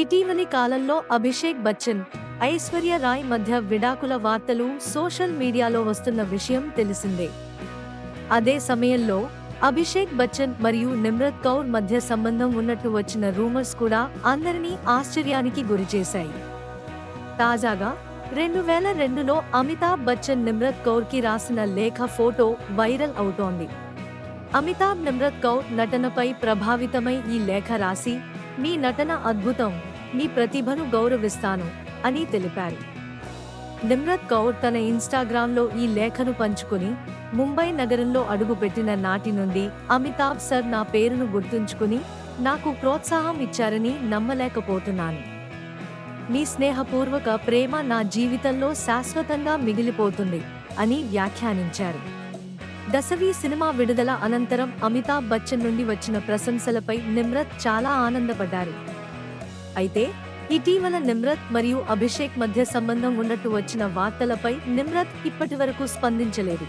ఇటీవలి కాలంలో అభిషేక్ బచ్చన్ ఐశ్వర్య రాయ్ మధ్య విడాకుల వార్తలు సోషల్ మీడియాలో వస్తున్న విషయం తెలిసిందే. అదే సమయంలో అభిషేక్ బచ్చన్ మరియు నిమ్రత్ కౌర్ మధ్య సంబంధం ఉన్నట్టు వచ్చిన రూమర్స్ కూడా అందరినీ ఆశ్చర్యానికి గురిచేశాయి తాజాగా రెండు వేల రెండులో అమితాబ్ బచ్చన్ నిమ్రత్ కౌర్కి రాసిన లేఖ ఫోటో వైరల్ అవుతోంది. అమితాబ్ నిమ్రత్ కౌర్ నటనపై ప్రభావితమై ఈ లేఖ రాసి మీ నటన అద్భుతం మీ ప్రతిభను గౌరవిస్తాను అని తెలిపారు. నిమ్రత్ కౌర్ తన ఇన్స్టాగ్రామ్లో ఈ లేఖను పంచుకుని ముంబై నగరంలో అడుగుపెట్టిన నాటి నుండి అమితాబ్ సర్ నా పేరును గుర్తుంచుకుని నాకు ప్రోత్సాహం ఇచ్చారని నమ్మలేకపోతున్నాను. మీ స్నేహపూర్వక ప్రేమ నా జీవితంలో శాశ్వతంగా మిగిలిపోతుంది అని వ్యాఖ్యానించారు. దశవి సినిమా విడుదల అనంతరం అమితాబ్ బచ్చన్ నుండి వచ్చిన ప్రశంసలపై నిమ్రత్ చాలా ఆనందపడ్డారు. అయితే ఇటీవల నిమ్రత్ మరియు అభిషేక్ మధ్య సంబంధం ఉన్నట్టు వచ్చిన వార్తలపై నిమ్రత్ ఇప్పటివరకు స్పందించలేదు.